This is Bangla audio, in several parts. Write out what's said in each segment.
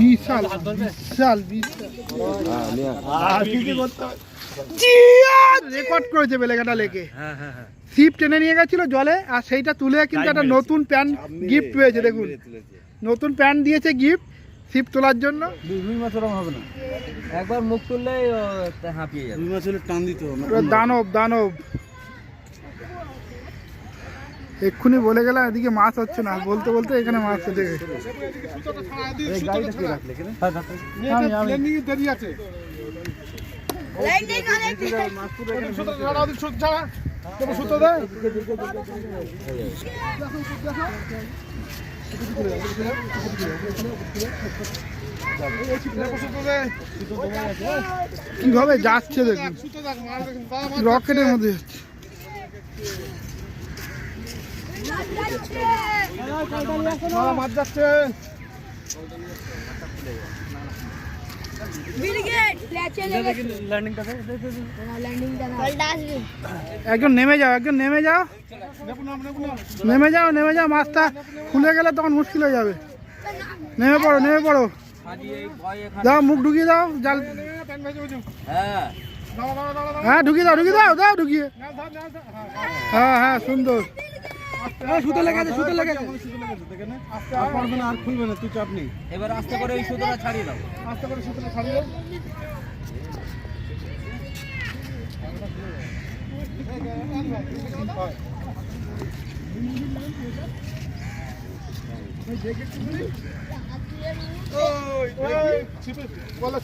বিশাল বিশাল বিশাল। রেকর্ড করেছে বেলেঘাটা লেকে। সিপ টেনে নিয়ে গেছিল জলে আর সেইটা তুলে কিন্তু একটা নতুন প্যান্ট গিফট পেয়েছে দেখুন। নতুন প্যান্ট দিয়েছে গিফট সিপ তোলার জন্য। মাছ ওরকম হবে না। একবার মুখ তুললেই ও হাঁপিয়ে যাবে। রুই মাছ টান দিত পুরো দানব দানব। এক্ষুনি বলে গেলাম এদিকে মাছ হচ্ছে না। বলতে বলতে এখানে মাছ হচ্ছে রাখলে কীভাবে যাচ্ছে দেখুন। রকেটের মধ্যে যাচ্ছে। মাছ যাচ্ছে ব্রিগেড লেচে লেগে ল্যান্ডিংটা ল্যান্ডিংটা না পাল্টা আসবে একজন নেমে যাও, একজন নেমে যাও। নেমে যাও নেমে যাও, মাছটা খুলে গেলে তখন মুশকিল হয়ে যাবে। নেমে পড়ো নেমে পড়ো। যাও, মুখ ঢুকিয়ে দাও, জাল হ্যাঁ হ্যাঁ ঢুকিয়ে দাও ঢুকিয়ে দাও দাও ঢুকিয়ে। হ্যাঁ হ্যাঁ সুন্দর। সুতো লেগে আছে সুতো লেগে আছে। আর পারবে না আর খুলবে না তুই চাপ নেই এবার আস্তে করে ওই সুতোটা ছাড়িয়ে দাও। আস্তে করে সুতোটা ছাড়িয়ে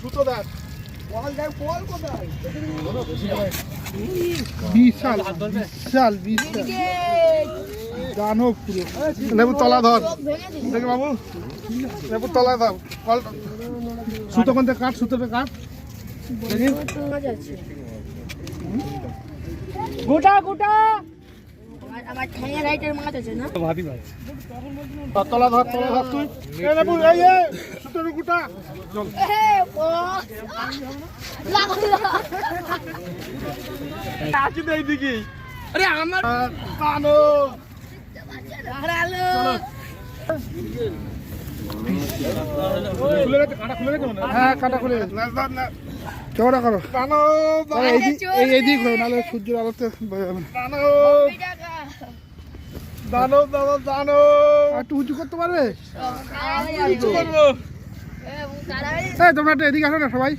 সুতো দেখ বিশাল। বিশাল বিশাল পুরো। লেবু তলা ধর। দেখে বাবু। লেবু তলা ধর। কল সুতো কোনটা কাট সুতোটা কাট। গোটা গোটা। তলা ধর তলা ধর তুই। লেবু এই সুতোর গোটা। চল। এইদিকে আরে আমার কানো হারালো খুলে গেছে কাটা খুলে গেছে হ্যাঁ কাটা খুলে চওড়া করো। এইদিক হয়ে নাহলে সূর্যের আলোতে বোঝা যাবে একটু উঁচু করতে পারবে? উঁচু করব। তোমরা একটু এদিকে আসো না সবাই।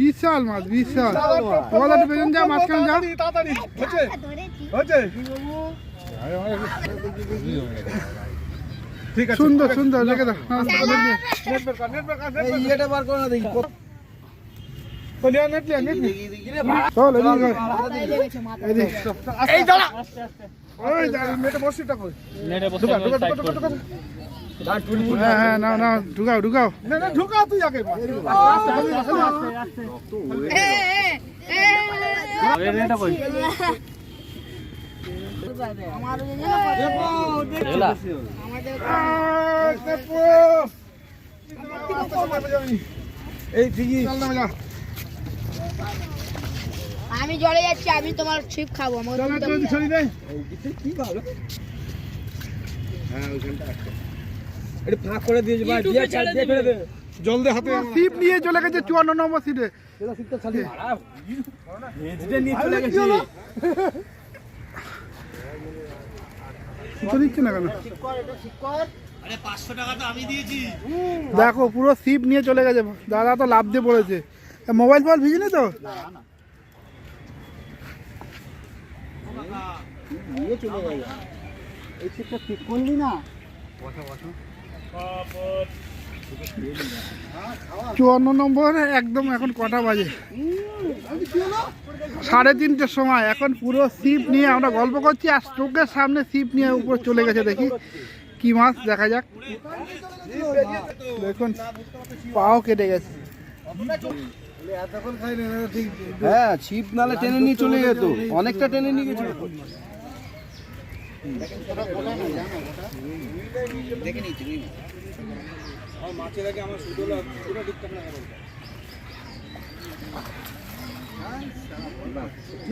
বিশাল মাছ বিশাল তোমাদের একটু মাঝখানে যাও তাড়াতাড়ি হচ্ছে হচ্ছে ঠিক আছে সুন্দর সুন্দর রেখে দাও নেট বের কর, নেট বের কর, নেট বের বার করো না দেখি তো নেট নেট চল, এদিকে কর। মাথায় লেগেছে ওই দাঁড়া, বসিটা কই? ঢুকা, ঢুকা, ঢুকা। হ্যাঁ, হ্যাঁ, নাও, ঢুকাও, ঢুকাও। না, না, ঢুকাও তুই আগে। এই ঠিকই চল, নেমে যা। আমি জলে যাচ্ছি আমি তোমার ছিপ খাব এদিকে কি ভালো হ্যাঁ ওইখানটা এটা ফাঁক করে দিয়েছে ভাই দিয়ে ছাড় দিয়ে ফেলে দে। জল দে হাতে। সিপ নিয়ে চলে গেছে চুয়ান্ন নম্বর সিটে ভেজটা নিয়ে চলে গেছি। সুতো দিচ্ছে না কেন? দেখো পুরো সিপ নিয়ে চলে গেছে। দাদা তো লাভ দিয়ে পড়েছে। মোবাইল ফোন ভিজেনি তো? নিয়ে চলে গেল এই ঠিক করলি না? চুয়ান্ন নম্বর একদম এখন কটা বাজে? সাড়ে তিনটের সময় এখন পুরো সিপ নিয়ে আমরা গল্প করছি আর চোখের সামনে সিপ নিয়ে উপরে চলে গেছে দেখি। কি মাছ দেখা যাক। দেখুন পাও কেটে গেছে। হ্যাঁ ছিপ নালে টেনে নিয়ে চলে যেত। অনেকটা টেনে নিয়ে গেছিল। মাছের আগে আমার সুদলা পুরো দিকটা না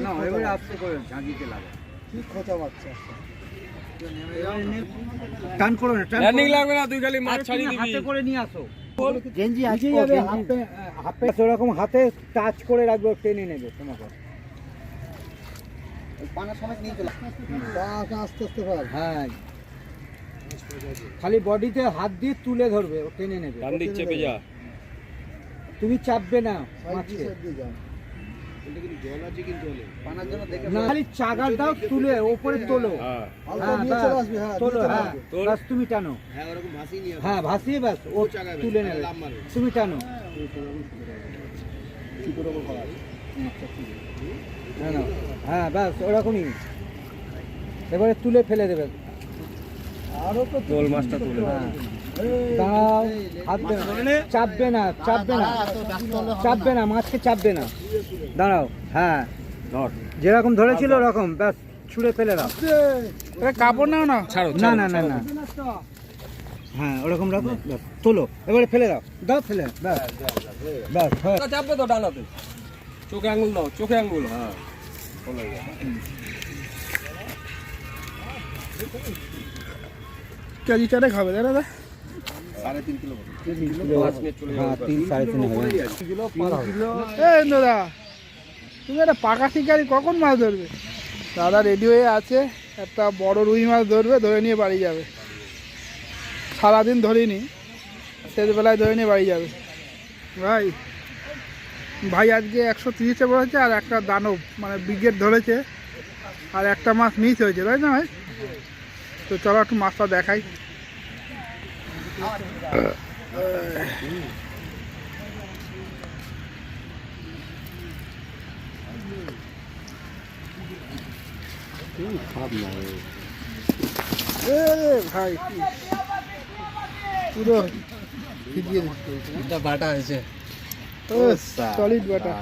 না এবারে আস্তে করে ঝাঁকিতে লাগা। ঠিক খোঁচা বাচ্চা টান করো না টান ল্যান্ডিং লাগবে না তুই খালি মাছ ছাড়িয়ে দিবি। হাতে করে নিয়ে আসো। গেঞ্জি আছে যাবে হাতে হাতে সেরকম হাতে টাচ করে রাখব টেনে নেবে তোমাকে। হ্যাঁ। খালি বডিতে হাত দিয়ে তুলে ধরবে ও টেনে নেবে। ডান দিক চেপে যা। তুমি চাপবে না মাছকে তুলে ওপরে তোলো। হ্যাঁ হ্যাঁ, তোলো হ্যাঁ তুমি টানো। হ্যাঁ ভাসিয়ে ব্যাস ও তুলে নেবে। তুমি টানো। না না হ্যাঁ ব্যাস ওরকমই। এবারে তুলে ফেলে দেবে। তোল মাছটা তুলে হ্যাঁ দাঁড়াও হাত চাপবে না চাপবে না। চাপবে না মাছকে চাপবে না। দাঁড়াও হ্যাঁ। ধর। যেরকম ধরেছিল ওরকম ব্যাস ছুঁড়ে ফেলে দাও। কাপড় নাও না। ছাড়ো না না না না। হ্যাঁ ওরকম রাখো ব্যাস তোলো। এবারে ফেলে দাও। দাও ফেলে ব্যাস। ব্যাস হ্যাঁ চাপবে তো ডানাতে। চোখে আঙুল দাও চোখে আঙুল। হ্যাঁ কেজি চারে খাবে তাই হ্যাঁ তিন সাড়ে তিন দাদা তুমি একটা পাকা শিকারি কখন মাছ ধরবে? দাদা রেডি হয়ে আছে একটা বড় রুই মাছ ধরবে ধরে নিয়ে বাড়ি যাবে। সারাদিন ধরিনি শেষবেলায় ধরে নিয়ে বাড়ি যাবে। ভাই ভাই আজকে একশো তিরিশে পড়েছে আর একটা দানব মানে ব্রিগেড ধরেছে আর একটা মাছ মিস হয়েছে তাই না ভাই? তো চলো একটু মাছটা দেখাই। ভাই পুরো ভিজিয়ে বাটা আছে সলিড বাটা।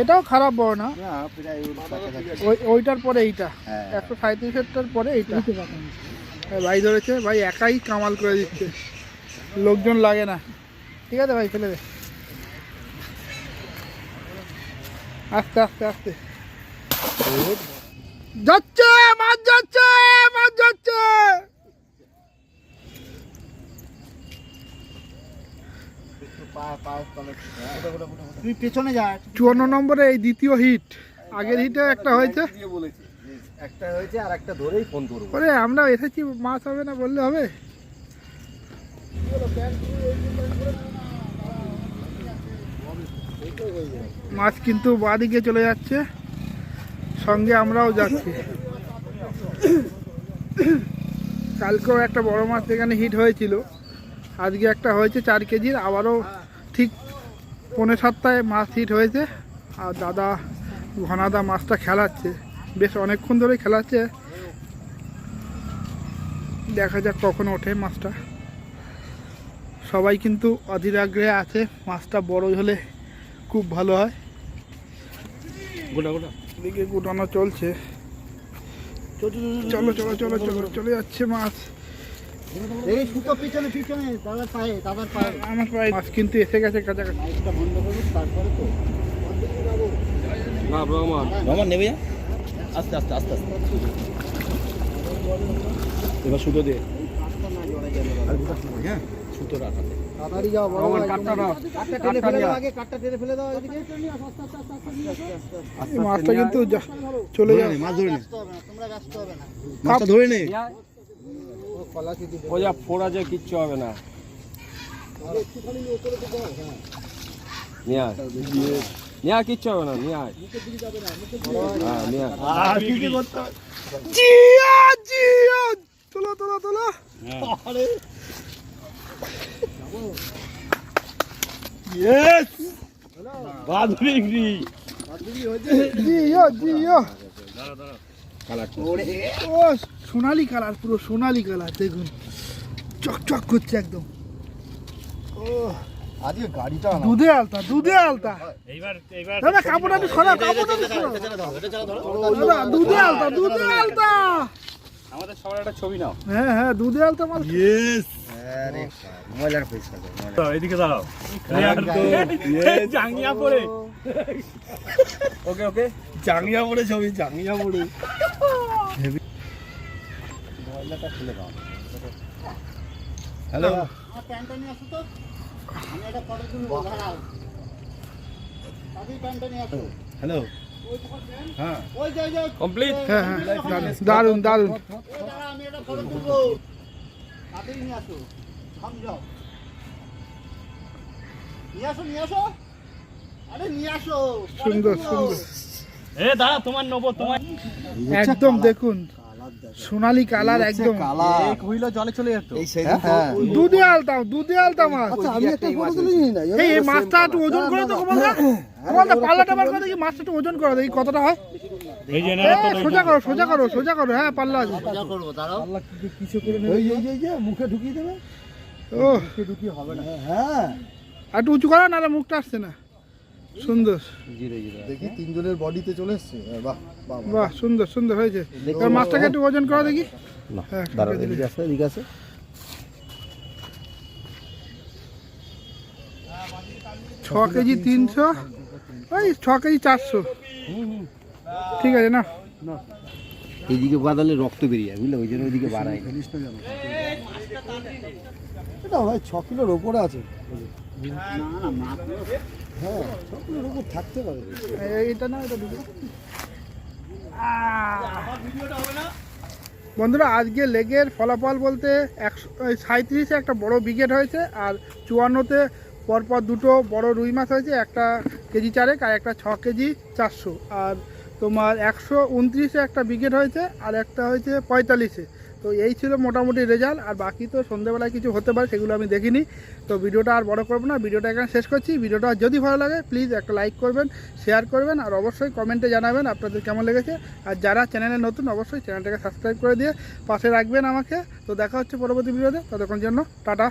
এটাও খারাপ বড় না? ওই ওইটার পরে এইটা। একশো সাঁত্রিশেরটার পরে এইটা। হ্যাঁ, ভাই ধরেছে ভাই একাই কামাল করে দিচ্ছে। লোকজন লাগে না। ঠিক আছে ভাই ফেলে দে। আস্তে আস্তে আস্তে। যাচ্ছে মাছ যাচ্ছে মাছ যাচ্ছে। তুই পেছনে যা। চুয়ান্ন নম্বরে এই দ্বিতীয় হিট। আগের হিটে একটা হয়েছে। একটা হয়েছে আর একটা ধরেই ফোন করব। ওরে আমরা এসেছি, মাছ হবে না বললে হবে? মাছ কিন্তু বাদিকে চলে যাচ্ছে, সঙ্গে আমরাও যাচ্ছি। কালকেও একটা বড় মাছ এখানে হিট হয়েছিল। আজকে একটা হয়েছে চার কেজির আবারও ঠিক পৌনে সপ্তাহে মাছ হিট হয়েছে। আর দাদা, ঘনাদা মাছটা খেলাচ্ছে। বেশ অনেকক্ষণ ধরে খেলাচ্ছে দেখা যাক কখন ওঠে মাছটা। সবাই কিন্তু অধীর আগ্রহে আছে মাছটা বড় হলে খুব ভালো হয়। গোটা গোটা। এদিকে গুটানো চলছে। চলো চলো চলো চলো চলে যাচ্ছে মাছ। এই সুতো পিছনে পিছনে দাদার পায়ে পায়ে। মাছ কিন্তু এসে গেছে কাছাকাছি। বন্ধ করুন তারপরে তো। নেবে যা। আস্তে আস্তে আস্তে আস্তে। এবার সুতো দিয়ে। মাছটা কিন্তু চলে যাবে মাছ ধরে মাছটা ও যা ফোড়া যে কিচ্ছু হবে না। নিয়ে আয়। নিয়ে কিচ্ছু হবে না নিয়ে আয় নিয়ে আয় জিয়া জিয়া তোলো তোলো তোলো বাদুরি জিও জিও ও সোনালি কালার পুরো সোনালি কালার দেখুন। চকচক করছে একদম। ও। আজকে গাড়িটা দুধে আলতা দুধে আলতা। দাদা কাপড়টা একটু সরাও কাপড়টা একটু সরাও। দাদা দুধে আলতা দুধে আলতা। আমাদের সবার একটা ছবি নাও। হ্যাঁ হ্যাঁ দুধে আলতা মাছ ইয়েস ময়লার পয়সা এদিকে দাঁড়াও। তো জাঙ্গিয়া পরে। ওকে ওকে। জাঙ্গিয়া পরে ছবি জাঙ্গিয়া পরে। Hello hello. কমপ্লিট হ্যাঁ। হ্যাঁ সুন্দর সুন্দর। এ দাঁড়া তোমার নেব তোমার একদম দেখুন। সোনালি কালার একদম। হইল জলে চলে যেত। দুধে আলতা দুধে আলতা মাছ। আমি একটা ফটো তুলে নিই না এই এই মাছটা একটু ওজন করে তো কমলদা কমলদা পাল্লাটা বার করে দেখি মাছটা একটু ওজন করে দেখি কতটা হয়? এই যে এ, সোজা করো সোজা করো সোজা করো। হ্যাঁ পাল্লা আছে। কিছু করে নেবে? এই এই যে মুখে ঢুকিয়ে দেবে। ও ঢুকিয়ে হবে না। হ্যাঁ। আর একটু উঁচু করো নাহলে মুখটা আসছে না। সুন্দর। দেখি তিনজনের বডিতে চলে এসছে। বাহ বাহ বাহ। সুন্দর সুন্দর হয়েছে। মাছটাকে একটু ওজন করো দেখি। হ্যাঁ এদিকে আছে ছ কেজি তিনশো ওই ছ কেজি চারশো। ঠিক আছে না? এইদিকে রক্ত বেরিয়ে যায় বুঝলে? ওই জন্য ওইদিকে বাড়ায় এটা হয় ছ কিলোর ওপরে আছে। হ্যাঁ ছ কিলোর ওপর থাকতে পারে। এইটা না, এটা বন্ধুরা, আজকে লেগের ফলাফল বলতে একশো সাঁত্রিশে একটা বড় ব্রিগেড হয়েছে, আর চুয়ান্নতে পরপর দুটো বড় রুই মাছ হয়েছে, একটা কেজি চারেক আর একটা ছ কেজি চারশো। আর তোমার একশো উনত্রিশে একটা ব্রিগেড হয়েছে, আর একটা হয়েছে পঁয়তাল্লিশে। তো এই ছিল মোটামুটি রেজাল্ট, আর বাকি তো সন্ধ্যেবেলায় কিছু হতে পারে, সেগুলো আমি দেখিনি। তো ভিডিওটা আর বড় করব না, ভিডিওটা এখানে শেষ করছি। ভিডিওটা যদি ভালো লাগে প্লিজ একটা লাইক করবেন শেয়ার করবেন, আর অবশ্যই কমেন্টে জানাবেন আপনাদের কেমন লেগেছে। আর যারা চ্যানেলে নতুন, অবশ্যই চ্যানেলটাকে সাবস্ক্রাইব করে দিয়ে পাশে রাখবেন আমাকে। তো দেখা হচ্ছে পরবর্তী ভিডিওতে ততক্ষণ জন্য, টাটা।